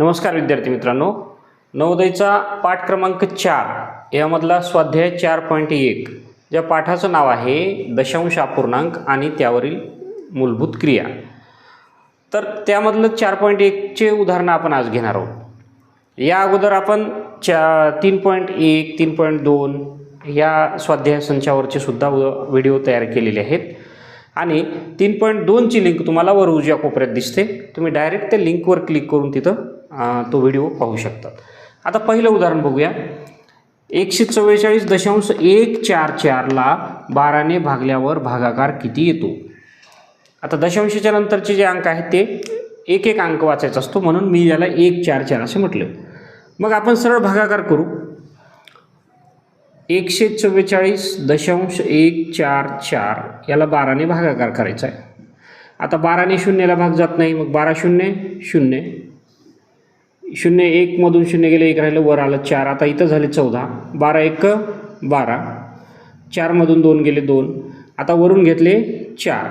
नमस्कार विद्यार्थी मित्रांनो. नवोदयचा पाठ क्रमांक चार यामधला स्वाध्याय चार पॉईंट एक ज्या पाठाचं नाव आहे दशांश अपूर्णांक आणि त्यावरील मूलभूत क्रिया. तर त्यामधलं चार पॉईंट एकचे उदाहरणं आपण आज घेणार आहोत. या अगोदर आपण चा तीन पॉईंट एक तीन पॉईंट दोन या स्वाध्याय संचावरचे सुद्धा व- व्हिडिओ तयार केलेले आहेत. आणि तीन पॉईंट दोनची लिंक तुम्हाला वर उजव्या कोपऱ्यात दिसते. तुम्ही डायरेक्ट त्या लिंकवर क्लिक करून तिथं तो व्हिडिओ पाहू शकतात. आता पहिलं उदाहरण बघूया. एकशे चव्वेचाळीस दशांश एक चार चारला बाराने भागल्यावर भागाकार किती येतो? आता दशांशाच्या नंतरचे जे अंक आहेत ते एक एक अंक वाचायचा असतो म्हणून मी याला एक चार चार असे म्हटले. मग आपण सरळ भागाकार करू. एकशे चव्वेचाळीस दशांश एक चार चार याला बाराने भागाकार करायचा आहे. आता बाराने शून्याला भाग जात नाही मग बारा शून्य शून्य. शून्य एकमधून शून्य गेले एक राहिलं वर आलं चार. आता इथं झाले चौदा. बारा एक बारा. चारमधून दोन गेले दोन. आता वरून घेतले चार.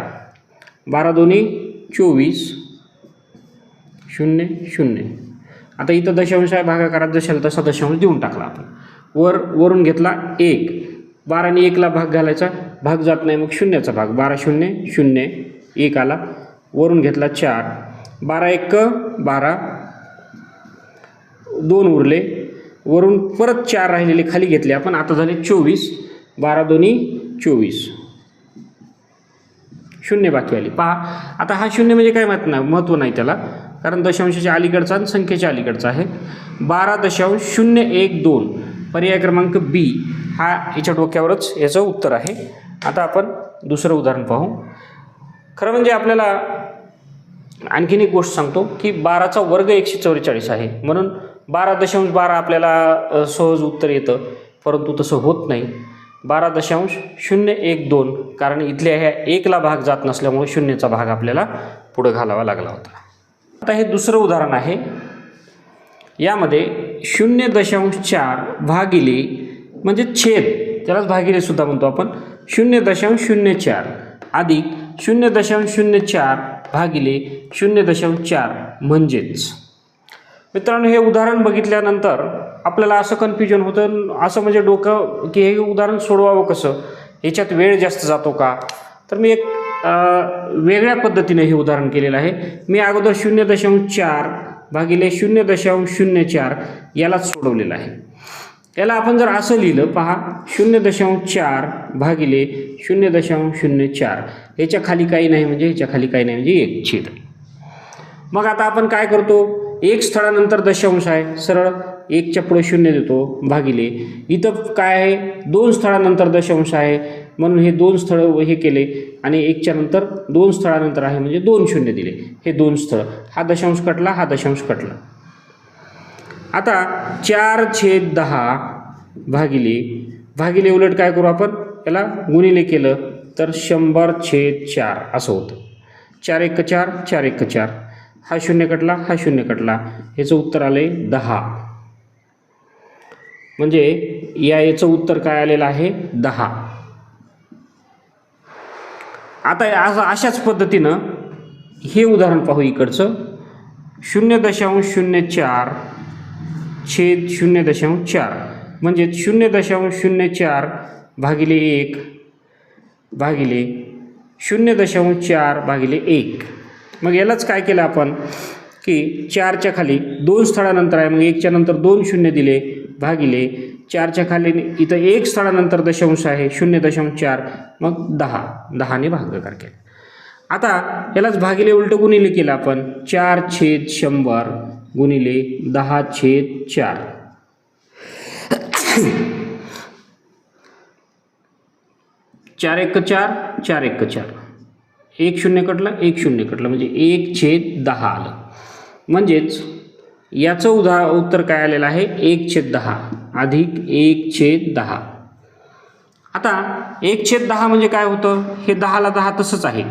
बारा दोन्ही चोवीस. शून्य शून्य. आता इथं दशांश आहे भागाकारात जशाला तसा दशांश देऊन टाकला आपण. वर वरून घेतला एक. बाराने एकला भाग घालायचा. भाग जात नाही मग शून्याचा भाग. बारा शून्य शून्य. एक आला. वरून घेतला चार. बारा एक बारा. दोन उरले. वरून परत चार राहिलेले खाली घेतले. आपण आता झाले चोवीस. बारा दोन्ही चोवीस. शून्य बाकी आली. पहा आता हा शून्य म्हणजे काय माहीत नाही महत्त्व नाही त्याला. कारण दशांशाच्या अलीकडचा आणि संख्येच्या अलीकडचा आहे. बारा दशांश शून्य एक दोन. पर्याय क्रमांक बी. हा याच्या डोक्यावरच याचं उत्तर आहे. आता आपण दुसरं उदाहरण पाहू. खरं म्हणजे आपल्याला आणखीन एक गोष्ट सांगतो की बाराचा वर्ग एकशे चौवेचाळीस आहे. म्हणून बारा दशांश बारा आपल्याला सहज उत्तर येतं. परंतु तसं होत नाही. बारा दशांश शून्य एक दोन कारण इथल्या ह्या एकला भाग जात नसल्यामुळे शून्यचा भाग आपल्याला पुढं घालावा लागला होता. आता हे दुसरं उदाहरण आहे. यामध्ये शून्य दशांश चार भागिले म्हणजे छेद. त्यालाच भागिले सुद्धा म्हणतो आपण. शून्य दशांश शून्य चार अधिक शून्य दशांश शून्य चार भागिले शून्य दशांश चार म्हणजेच. मित्रांनो हे उदाहरण बघितल्यानंतर आपल्याला असं कन्फ्युजन होतं असं म्हणजे डोकं की हे उदाहरण सोडवावं कसं? याच्यात वेळ जास्त जातो का? तर मी एक वेगळ्या पद्धतीने हे उदाहरण केलेलं आहे. मी अगोदर शून्य दशांश चार भागिले शून्य दशांश शून्य चार यालाच सोडवलेलं आहे. याला आपण जर असं लिहिलं पहा शून्य दशांश चार भागिले शून्य दशांश शून्य चार. याच्या खाली काही नाही म्हणजे ह्याच्या खाली काही नाही म्हणजे एक छेद. मग आता आपण काय करतो? एक स्थळानंतर दशांश आहे. सरळ एकच्या पुढे शून्य देतो भागिले. इथं काय आहे? दोन स्थळानंतर दशांश आहे. म्हणून हे दोन स्थळं हे केले. आणि एकच्या नंतर दोन स्थळानंतर आहे म्हणजे दोन शून्य दिले. हे दोन स्थळ. हा दशांश कटला हा दशांश कटला. आता चार छेद दहा भागिले. भागिले उलट काय करू आपण? याला गुणिले केलं तर शंभर छेद चार असं होतं. चार एक चार चार एक चार. हा शून्य कटला हा शून्य कटला. याचं उत्तर आलं आहे दहा. म्हणजे या याचं उत्तर काय आलेलं आहे? दहा. आता असं अशाच पद्धतीनं हे उदाहरण पाहू इकडचं. शून्य दशांश शून्य चार छेद शून्य दशांश चार. म्हणजे शून्य दशांश शून्य चार भागिले एक भागिले शून्य दशांश चार भागिले एक. मग यालाच काय केलं आपण? की चारच्या खाली दोन स्थळानंतर आहे. मग एकच्या नंतर दोन शून्य दिले भागिले. चारच्या खाली इथं एक स्थळानंतर दशांश आहे शून्य दशांश चार. मग दहा. दहाने भागाकार केला. आता यालाच भागिले उलटं गुणिले केलं आपण. चार छेद शंभर गुणिले दहा छेद चार. चार एक चार चार एक चार. एक शून्य कटलं एक शून्य कटलं म्हणजे एक छेद दहा आलं. म्हणजेच याचं उदा उत्तर काय आलेलं आहे? एक छेद दहा अधिक एक छेद दहा. आता एक छेद दहा म्हणजे काय होतं? हे दहाला दहा तसंच आहे.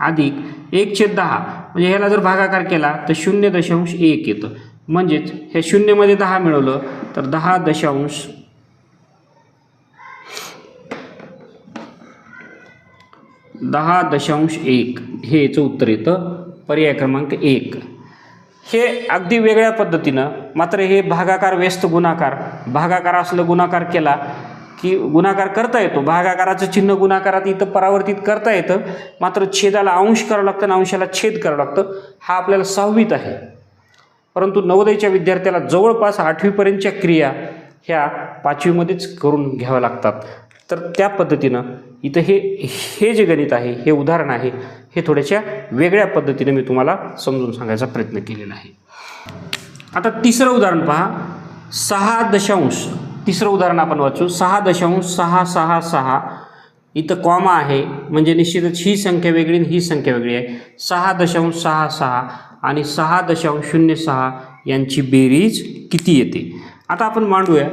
अधिक एक छेद दहा म्हणजे ह्याला जर भागाकार केला तर शून्य दशांश एक येतं. म्हणजेच ह्या शून्यमध्ये दहा मिळवलं तर दहा दशांश दहा दशांश एक. हे याचं उत्तर येतं. पर्याय क्रमांक एक. हे अगदी वेगळ्या पद्धतीनं मात्र हे भागाकार व्यस्त गुणाकार. भागाकार असलं गुणाकार केला की गुणाकार करता येतो. भागाकाराचं चिन्ह गुणाकारात इथं परावर्तित करता येतं. मात्र छेदाला अंश करावं लागतं आणि अंशाला छेद करावं लागतं. हा आपल्याला सहावीत आहे. परंतु नवोदयच्या विद्यार्थ्याला जवळपास आठवीपर्यंतच्या क्रिया ह्या पाचवीमध्येच करून घ्याव्या लागतात. तर त्या पद्धतीनं इथं हे हे जे गणित आहे हे उदाहरण आहे हे थोड्याशा वेगळ्या पद्धतीने मी तुम्हाला समजून सांगायचा प्रयत्न केलेला आहे. आता तिसरं उदाहरण पहा. सहा दशांश. तिसरं उदाहरण आपण वाचू. सहा दशांश सहा सहा सहा. इथं कॉमा आहे. म्हणजे निश्चितच ही संख्या वेगळी आणि ही संख्या वेगळी आहे. सहा दशांश सहा सहा. आणि सहा दशांश शून्य सहा यांची बेरीज किती येते? आता आपण मांडूया.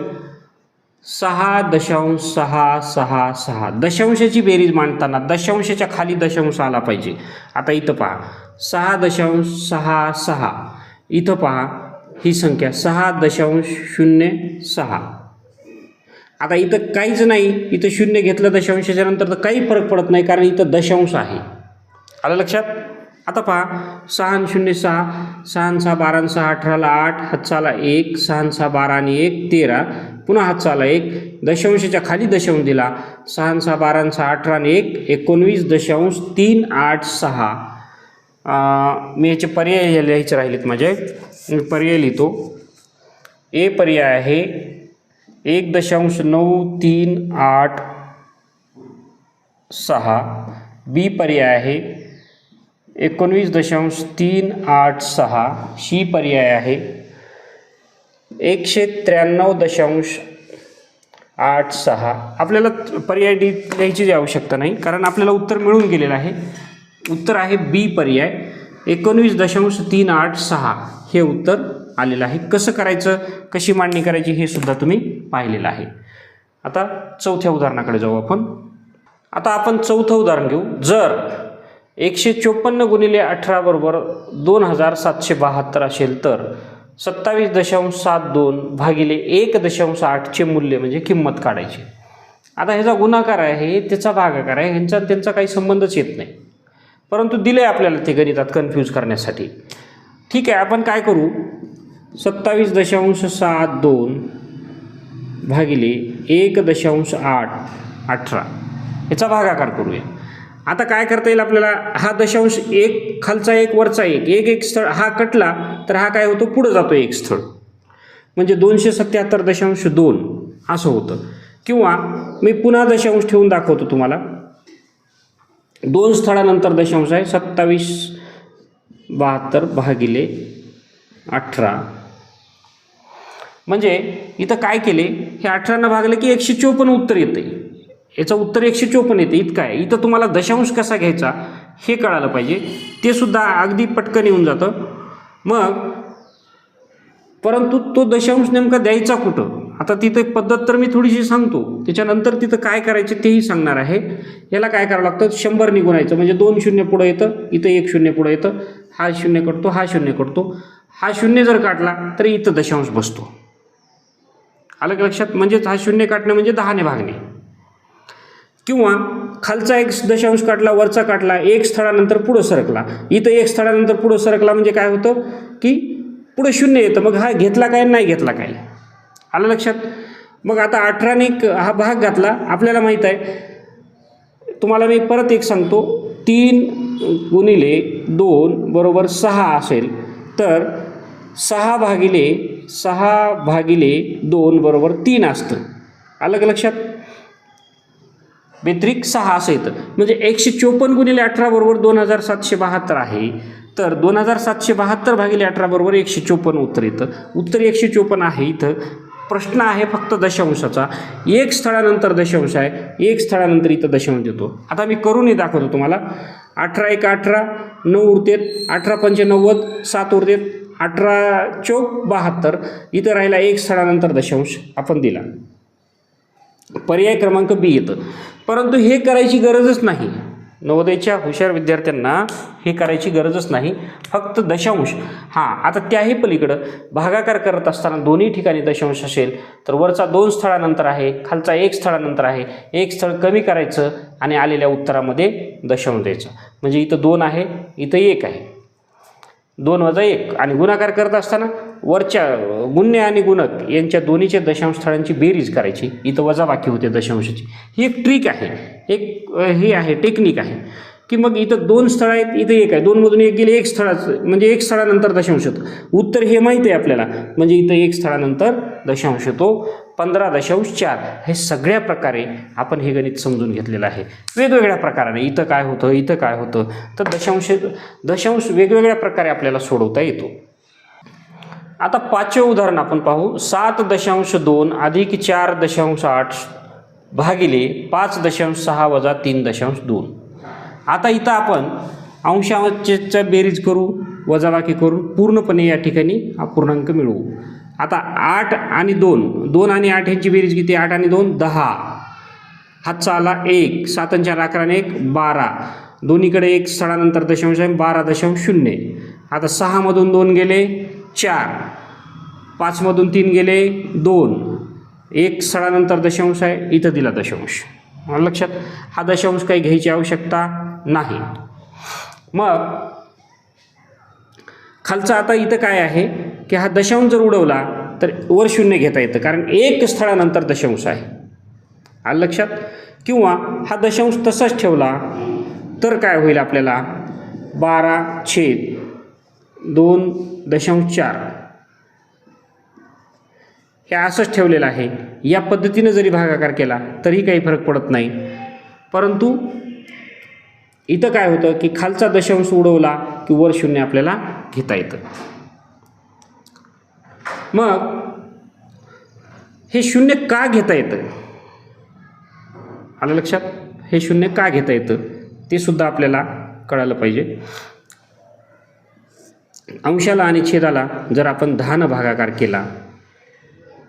सहा दशांश सहा सहा सहा. दशांशाची बेरीज मांडताना दशांशाच्या खाली दशांश आला पाहिजे. आता इथं पहा. सहा दशांश सहा सहा. इथं पहा ही संख्या. सहा दशांश शून्य सहा. आता इथं काहीच नाही. इथं शून्य घेतलं दशांशाच्या नंतर तर काही फरक पडत नाही कारण इथं दशांश आहे. आलं लक्षात? आता पहा सहा शून्य सहा सहा सहा बारा सहा अठराला आठ हातचाला एक सहा सहा बारा आणि एक तेरा पुन्हा हातचाला एक दशांशाच्या खाली दशांश दिला. सहा सहा बारा सहा अठरा आणि एक एकोणवीस दशांश तीन आठ सहा. मी याचे पर्याय लिहायचे राहिलेत माझे. मी पर्याय लिहितो. ए पर्याय आहे एक दशांश नऊ तीन आठ सहा. बी पर्याय आहे एकोणवीस दशांश तीन आठ सहा शी पर्याय आहे. एकशे त्र्याण्णव दशांश आठ सहा. आपल्याला पर्याय डी लिहायची आवश्यकता नाही कारण आपल्याला उत्तर मिळून गेलेलं आहे. उत्तर आहे बी पर्याय. एकोणवीस दशांश तीन आठ सहा हे उत्तर आलेलं आहे. कसं करायचं कशी मांडणी करायची हे सुद्धा तुम्ही पाहिलेलं आहे. आता चौथ्या उदाहरणाकडे जाऊ आपण. आता आपण चौथं उदाहरण घेऊ. जर एकशे चोपन्न गुणिले अठरा बरोबर दोन हजार सातशे बहात्तर असेल तर सत्तावीस दशांश सात दोन भागिले एक दशांश आठचे मूल्य म्हणजे किंमत काढायची. आता ह्याचा गुणाकार आहे त्याचा भागाकार आहे ह्यांचा त्यांचा काही संबंधच येत नाही. परंतु दिले आपल्याला ते गणितात कन्फ्यूज करण्यासाठी. ठीक आहे आपण काय करू? सत्तावीस दशांश सात दोन भागिले एक दशांश आठ अठरा. याचा भागाकार करूया. आता काय करता येईल आपल्याला? हा दशांश एक खालचा एक वरचा एक. एक एक स्थळ हा कटला तर हा काय होतो? पुढं जातो एक स्थळ. म्हणजे दोनशे सत्याहत्तर दशांश दोन. असं होतं. किंवा मी पुन्हा दशांश ठेवून दाखवतो तुम्हाला. दोन स्थळानंतर दशांश आहे. सत्तावीस बहात्तर भागिले अठरा. म्हणजे इथं काय केले? हे अठरानं भागले की एकशे चोपन्न उत्तर येते याचं उत्तर एकशे चोपन्न येते. इतकं आहे इथं तुम्हाला दशांश कसा घ्यायचा हे कळालं पाहिजे. ते सुद्धा अगदी पटकन येऊन जातं. मग परंतु तो दशांश नेमका द्यायचा कुठं? आता तिथं पद्धत तर मी थोडीशी सांगतो. त्याच्यानंतर तिथं काय करायचं तेही सांगणार आहे. याला काय करावं लागतं? शंभर निघूनायचं म्हणजे दोन शून्य पुढं येतं. इथं एक शून्य पुढं येतं. हा शून्य कटतो हा शून्य कटतो. हा शून्य जर काढला तर इथं दशांश बसतो. आलं लक्षात? म्हणजेच हा शून्य काटणे म्हणजे दहाने भागणे. किंवा खालचा एक दशांश काढला वरचा काढला एक स्थळानंतर पुढं सरकला. इथं एक स्थळानंतर पुढं सरकला म्हणजे काय होतं? की पुढं शून्य येतं. मग हा घेतला काय नाही घेतला काय? आलं लक्षात? मग आता अठराने एक हा भाग घातला. आपल्याला माहीत आहे. तुम्हाला मी परत एक सांगतो. तीन गुणिले दोन बरोबर सहा असेल. तर सहा भागिले सहा भागिले दोन बरोबर तीन असतं. आलं का लक्षात? व्यतिरिक्त सहा असं येतं. म्हणजे एकशे चोपन्न गुणिले अठरा बरोबर दोन हजार सातशे बहात्तर आहे. तर दोन हजार सातशे बहात्तर भागिले अठरा बरोबर एकशे चोपन्न उत्तर येतं. उत्तर एकशे चोपन्न आहे इथं. प्रश्न आहे फक्त दशांशाचा. एक स्थळानंतर दशांश आहे. एक स्थळानंतर इथं दशांश देतो आता मी करूनही दाखवतो तुम्हाला. अठरा एक अठरा नऊ उरतेत. अठरा पंचे सात उरतेत. अठरा चौक बहात्तर. इथं राहिला एक स्थळानंतर दशांश. आपण दिला. पर्याय क्रमांक बी येतं. परंतु हे करायची गरजच नाही. नवोदयच्या हुशार विद्यार्थ्यांना हे करायची गरजच नाही. फक्त दशांश. हां आता त्याही पलीकडं. भागाकार करत असताना दोन्ही ठिकाणी दशांश असेल तर वरचा दोन स्थळानंतर आहे खालचा एक स्थळानंतर आहे. एक स्थळ कमी करायचं आणि आलेल्या उत्तरामध्ये दशांश द्यायचं. म्हणजे इथं दोन आहे इथं एक आहे. दोन वजा एक. आणि गुणाकार करत असताना वरच्या गुण्य आणि गुणक यांच्या दोन्हीच्या दशांश स्थळांची बेरीज करायची. इथं वजाबाकी होते दशांशाची. ही एक ट्रिक आहे. एक हे आहे टेक्निक आहे. की मग इथं दोन स्थळं आहेत इथं एक आहे. दोनमधून एक गेले एक स्थळाचं म्हणजे एक स्थळानंतर दशांश होतो. उत्तर हे माहीत आहे आपल्याला. म्हणजे इथं एक स्थळानंतर दशांश होतो. पंधरा दशांश चार. हे सगळ्या प्रकारे आपण हे गणित समजून घेतलेलं आहे. वेगवेगळ्या प्रकाराने. इथं काय होतं इथं काय होतं. तर दशांश दशांश वेगवेगळ्या प्रकारे आपल्याला सोडवता येतो. आता पाचवे उदाहरण आपण पाहू. सात दशांश दोन अधिक चार दशांश आठ भागिले पाच दशांश सहा वजा तीन दशांश दोन. आता इथं आपण अंशांच्या बेरीज करू वजाबाकी करून पूर्णपणे या ठिकाणी पूर्णांक मिळवू. आता आठ आणि दोन दोन आणि आठ यांची बेरीज किती? आठ आणि दोन दहा. हातचा आला एक. सातांच्या आणि चार एक बारा. दोन्हीकडे एक स्थळानंतर दशांश आहे बारा दशांश शून्य. आता सहामधून दोन गेले चार. पाचमधून तीन गेले दोन. एक स्थळानंतर दशांश आहे इथं दिला दशांश. लक्षात हा दशांश काही घ्यायची आवश्यकता नाही. मग खालचा आता इथं काय आहे की हा दशांश जर उडवला तर वर शून्य घेता येतं कारण एक स्थळानंतर दशांश आहे. आलं लक्षात? किंवा हा दशांश तसाच ठेवला तर काय होईल आपल्याला? बारा छेद दोन दशांश चार. हे असंच ठेवलेलं आहे. या पद्धतीनं जरी भागाकार केला तरी काही फरक पडत नाही. परंतु इथं काय होतं की खालचा दशांश उडवला की वर शून्य आपल्याला घेता येतं. मग हे शून्य का घेता येतं? आलं लक्षात? हे शून्य का घेता येतं? ते सुद्धा आपल्याला कळालं पाहिजे. अंशाला आणि छेदाला जर आपण दहानं भागाकार केला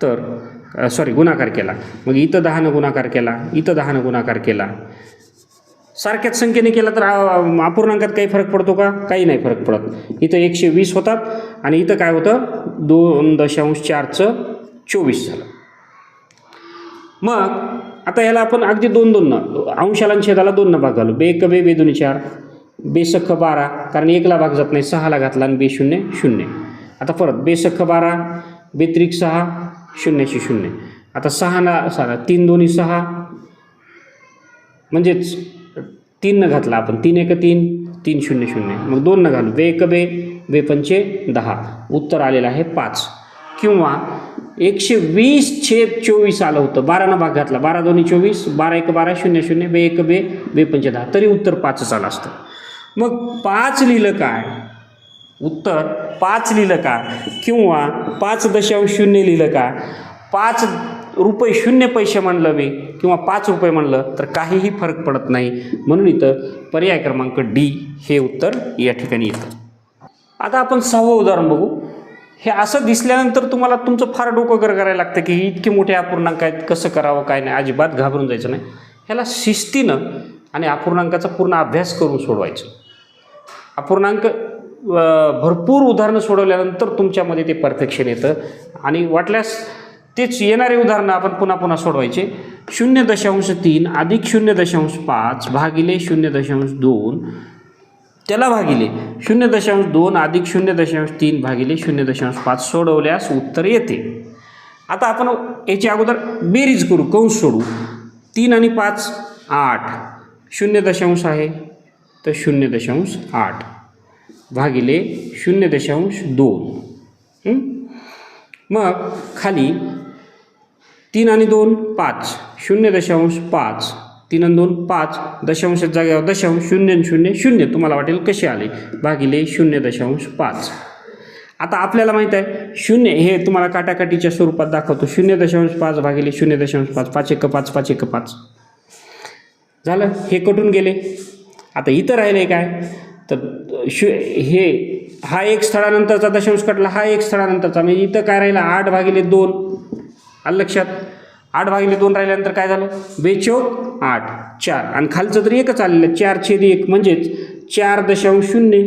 तर सॉरी गुणाकार केला. मग इथं दहानं गुणाकार केला इथं दहानं गुणाकार केला. सारख्याच संख्येने केला तर अपूर्णांकात काही फरक पडतो का? काही नाही फरक पडत. इथं एकशे वीस होतात आणि इथं काय होतं? दोन दशांश चारचं चोवीस झालं. मग आता याला आपण अगदी दोन दोन अंशाला आणि छेदाला दोन भाग घालू. बे एक बे बे दोन्ही चार. बेसख्ख बारा कारण एकला भाग जात नाही सहाला घातला आणि बे शून्य शून्य. आता परत बेसख्ख बारा बेत्रिक सहा शून्याशी शून्य. आता सहाला सहा तीन दोन्ही सहा म्हणजेच तीननं घातला आपण. तीन एक तीन तीन शून्य शून्य. मग दोननं घालू. बे एक बे बे पंचे दहा. उत्तर आलेलं आहे पाच. किंवा एकशे वीस छेद चोवीस आलं होतं. बारानं भाग घातला. बारा दोन्ही चोवीस बारा एक बारा शून्य शून्य बे एक बे बे पंचे दहा. तरी उत्तर पाचच आलं असतं. मग पाच लिहिलं काय? उत्तर पाच लिहिलं का? किंवा पाच दशांश शून्य लिहिलं का? पाच रुपये शून्य पैसे म्हणलं मी किंवा पाच रुपये म्हणलं तर काहीही फरक पडत नाही. म्हणून इथं पर्याय क्रमांक डी हे उत्तर या ठिकाणी येतं. आता आपण सहावं उदाहरण बघू. हे असं दिसल्यानंतर तुम्हाला तुमचं फार डोकं गर करायला लागतं की इतके मोठे अपूर्णांक आहेत कसं करावं काय नाही अजिबात घाबरून जायचं नाही. ह्याला शिस्तीनं आणि अपूर्णांकाचा पूर्ण अभ्यास करून सोडवायचं. अपूर्णांक भरपूर उदाहरणं सोडवल्यानंतर तुमच्यामध्ये ते परफेक्शन येतं. आणि वाटल्यास तेच येणारे उदाहरणं आपण पुन्हा पुन्हा सोडवायचे. शून्य दशांश तीन अधिक शून्य दशांश पाच भागिले शून्य दशांश दोन त्याला भागिले. शून्य दशांश दोन अधिक शून्य दशांश तीन भागिले शून्य दशांश पाच सोडवल्यास उत्तर येते. आता आपण याच्या अगोदर बेरीज करू कंस सोडू तीन आणि पाच आठ. शून्य दशांश आहे. तर शून्य दशांश आठ भागिले शून्य दशांश दोन. मग खाली तीन आणि दोन पाच. शून्य दशांश पाच. तीन आणि दोन पाच. दशांश जागेवर दशांश शून्य आणि शून्य शून्य. तुम्हाला वाटेल कसे आले? भागिले शून्य दशांश पाच. आता आपल्याला माहीत आहे शून्य हे तुम्हाला काटाकाटीच्या स्वरूपात दाखवतो. शून्य दशांश पाच भागिले शून्य दशांश पाच. पाच एक पाच पाच एक पाच. झालं? हे कटून गेले. आता इथं राहिले काय? तर शु हे हा एक स्थळानंतरचा दशांश कटला हा एक स्थळानंतरचा. म्हणजे इथं काय राहिला? आठ भागिले दोन. आलं लक्षात? आठ भागिले दोन राहिल्यानंतर काय झालं? बेचौक आठ चार. आणि खालचं तर एकच आलेलं. चार छेद एक. म्हणजेच चार दशांश शून्य.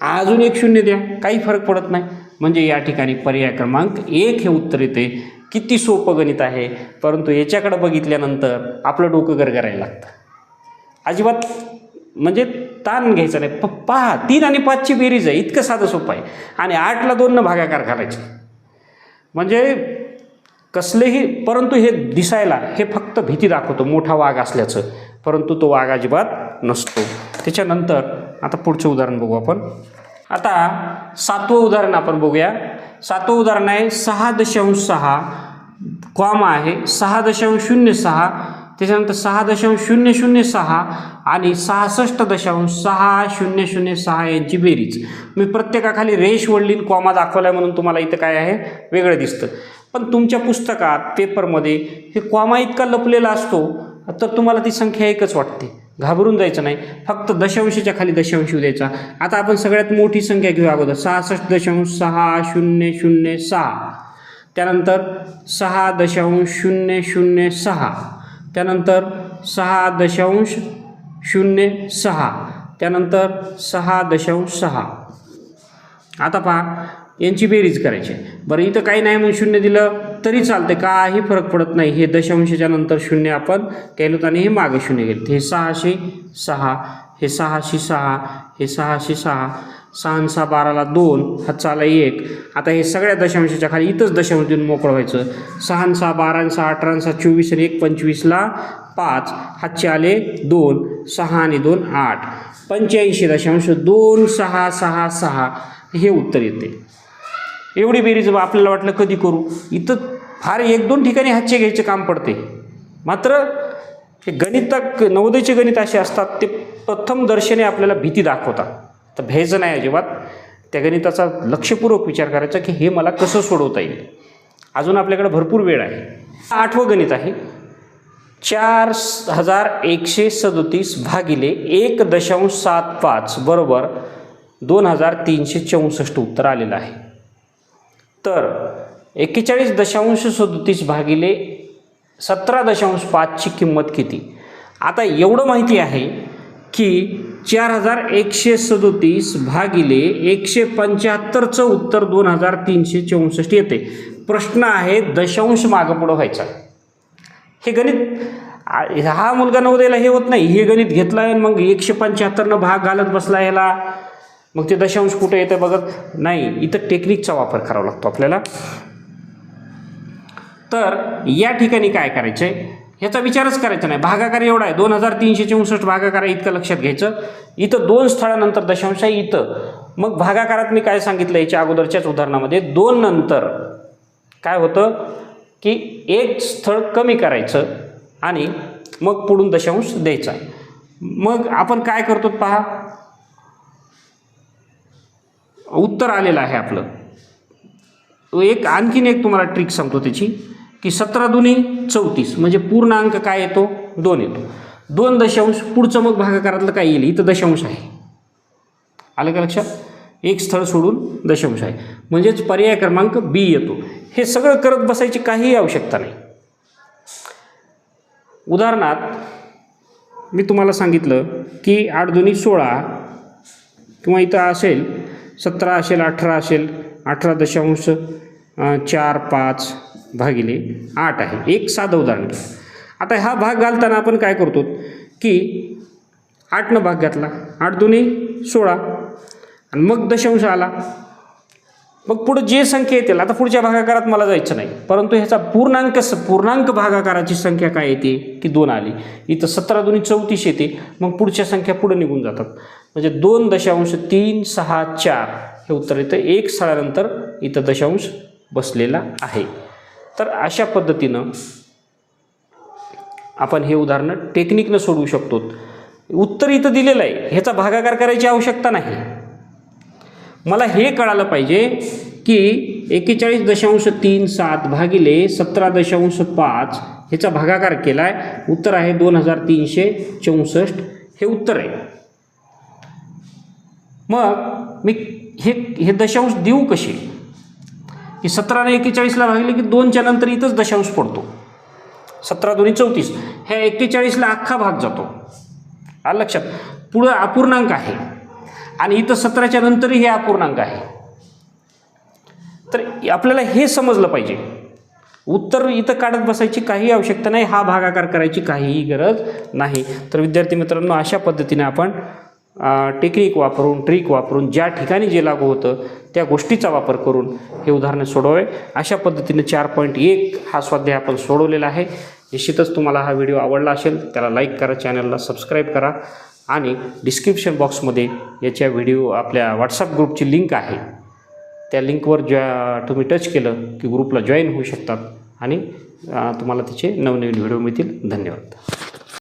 अजून एक शून्य द्या. काही फरक पडत नाही. म्हणजे या ठिकाणी पर्याय क्रमांक एक हे उत्तर येते. किती सोपं गणित आहे. परंतु याच्याकडं बघितल्यानंतर आपलं डोकं गरगरायला लागतं. अजिबात म्हणजे ताण घ्यायचा नाही. प पहा तीन आणि पाचची बेरीज आहे. इतकं साधं सोपं आहे. आणि आठला दोननं भागाकार करायचे म्हणजे कसलेही परंतु हे दिसायला हे फक्त भीती दाखवतो मोठा वाघ असल्याचं. परंतु तो वाघ अजिबात नसतो. त्याच्यानंतर आता पुढचं उदाहरण बघू आपण. आता सातवं उदाहरण आपण बघूया. सातवं उदाहरण आहे सहा दशांश सहा कॉम आहे सहा दशांश शून्य सहा त्याच्यानंतर सहा दशांश शून्य शून्य सहा आणि सहासष्ट दशांश सहा शून्य शून्य सहा यांची बेरीज. मी प्रत्येकाखाली रेश वडलीन कॉमा दाखवला म्हणून तुम्हाला इथं काय आहे? वेगळं दिसतं. पण तुमच्या पुस्तकात पेपरमध्ये हे कॉमा इतका लपलेला असतो तर तुम्हाला ती संख्या एकच वाटते. घाबरून जायचं नाही. फक्त दशांशाच्या खाली दशांश द्यायचा. आता आपण सगळ्यात मोठी संख्या घेऊ अगोदर. सहासष्ट दशांश सहा शून्य शून्य सहा. त्यानंतर सहा दशांश शून्य शून्य सहा. त्यानंतर सहा दशांश शून्य सहा. त्यानंतर सहा दशांश सहा. आता पहा यांची बेरीज करायची आहे. बरं इथं काही नाही म्हणून शून्य दिलं तरी चालते काही फरक पडत नाही. हे दशांशाच्या नंतर शून्य आपण केलं आणि हे मागं शून्य गेलं हे सहाशे सहा. हे सहाशे सहा हे सहाशे सहा सहा सहा बाराला दोन हातचा एक. आता हे सगळ्या दशांशाच्या खाली इथंच दशांश देऊन मोकळं व्हायचं. सहा सहा बारा सहा अठरा सहा चोवीस आणि एक पंचवीसला पाच हातचे आले दोन सहा आणि दोन आठ. पंच्याऐंशी दशांश दोन सहा सहा सहा. हे उत्तर येते. एवढी बेरीज आपल्याला वाटलं कधी करू? इथं फार एक दोन ठिकाणी हातचे घ्यायचे काम पडते मात्र हे गणितक नवोदयचे गणित असे असतात ते प्रथम दर्शने आपल्याला भीती दाखवतात. तर भ्यायचं नाही अजिबात. त्या गणिताचा लक्षपूर्वक विचार करायचा की हे मला कसं सोडवता येईल? अजून आपल्याकडे भरपूर वेळ आहे. आठवं गणित आहे. चार हजार एकशे सदोतीस भागिले एक दशांश सात पाच बरोबर दोन हजार तीनशे चौसष्ट उत्तर आलेलं आहे. तर एक्केचाळीस दशांश सदोतीस भागिले सतरा दशांश पाचची किंमत किती? आता एवढं माहिती आहे की चार हजार एकशे सदोतीस भागिले एकशे पंच्याहत्तरचं उत्तर दोन हजार तीनशे चौसष्ट येते. प्रश्न आहे दशांश मागं पुढं व्हायचा. हे गणित हा मुलगा नवोदयला हे होत नाही हे गणित घेतलं आहे मग एकशे पंच्याहत्तरनं भाग घालत बसला याला. मग ते दशांश कुठे येतं बघत? नाही इथं टेक्निकचा वापर करावा लागतो आपल्याला. तर या ठिकाणी काय करायचं? आहे ह्याचा विचारच करायचा नाही. भागाकार एवढा आहे. दोन हजार तीनशे चौसष्ट भागाकार आहे इतकं लक्षात घ्यायचं. इथं दोन स्थळानंतर दशांश आहे इथं. मग भागाकारात मी काय सांगितलं याच्या अगोदरच्याच उदाहरणामध्ये? दोन नंतर. काय होतं? की एक स्थळ कमी करायचं आणि मग पुढून दशांश द्यायचा. मग आपण काय करतो पहा? उत्तर आलेलं आहे आपलं. एक आणखीन एक तुम्हाला ट्रिक सांगतो त्याची. की सतरा दुनी चौतीस म्हणजे पूर्ण अंक काय येतो? दोन येतो. दोन दशांश पुढचं मग भागाकारातलं काय येईल? इथं दशांश आहे. आलं का लक्षात? एक स्थळ सोडून दशांश आहे. म्हणजेच पर्याय क्रमांक बी येतो. हे सगळं करत बसायची काहीही आवश्यकता नाही. उदाहरणार्थ मी तुम्हाला सांगितलं की आठ दोन्ही सोळा किंवा इथं असेल सतरा असेल अठरा असेल अठरा दशांश चार पाच भागिले आठ आहे. एक साधं उदाहरण आता हा भाग घालताना आपण काय करतो? की आठनं भाग घातला. आठ दोन्ही सोळा. आणि मग दशांश आला. मग पुढं जे संख्या येतील आता पुढच्या भागाकारात मला जायचं नाही. परंतु ह्याचा पूर्णांक स पूर्णांक भागाकाराची संख्या काय येते? की दोन आली. इथं सतरा दोन्ही चौतीस येते. मग पुढच्या संख्या पुढं निघून जातात. म्हणजे दोन दशांश तीन सहा चार. हे उत्तर येतं एक साळानंतर इथं दशांश बसलेला आहे. तर अशा पद्धतीनं आपण हे उदाहरणं टेक्निकनं सोडवू शकतो. उत्तर इथं दिलेलं आहे. ह्याचा भागाकार करायची आवश्यकता नाही. मला हे कळालं पाहिजे की एकेचाळीस दशांश तीन सात भागिले सतरा दशांश पाच ह्याचा भागाकार केला आहे उत्तर आहे दोन हजार तीनशे चौसष्ट. हे उत्तर आहे. मग मी हे हे दशांश देऊ कसे? की सतराने एकेचाळीसला भागले की दोनच्या नंतर इथंच दशांश पडतो. सतरा दोन्ही चौतीस. ह्या एक्केचाळीसला अख्खा भाग जातो. आलं लक्षात. पुढं अपूर्णांक आहे. आणि इथं सतराच्या नंतरही हे अपूर्णांक आहे. तर आपल्याला हे समजलं पाहिजे. उत्तर इथं काढत बसायची काही आवश्यकता नाही. हा भागाकार करायची काहीही गरज नाही. तर विद्यार्थी मित्रांनो अशा पद्धतीने आपण टेक्निक वापरून ट्रिक वापरून ज्या ठिकाणी जे लागू होतं त्या गोष्टीचा वापर करून हे उदाहरणे सोडवावे. अशा पद्धतीने चार पॉईंट एक हा स्वाध्याय आपण सोडवलेला आहे. निश्चितच तुम्हाला हा व्हिडिओ आवडला असेल त्याला लाईक करा चॅनलला सबस्क्राईब करा आणि डिस्क्रिप्शन बॉक्समध्ये याच्या व्हिडिओ आपल्या व्हॉट्सअप ग्रुपची लिंक आहे. त्या लिंकवर ज्या तुम्ही टच केलं की ग्रुपला जॉईन होऊ शकतात आणि तुम्हाला त्याचे नवनवीन व्हिडिओ मिळतील. धन्यवाद.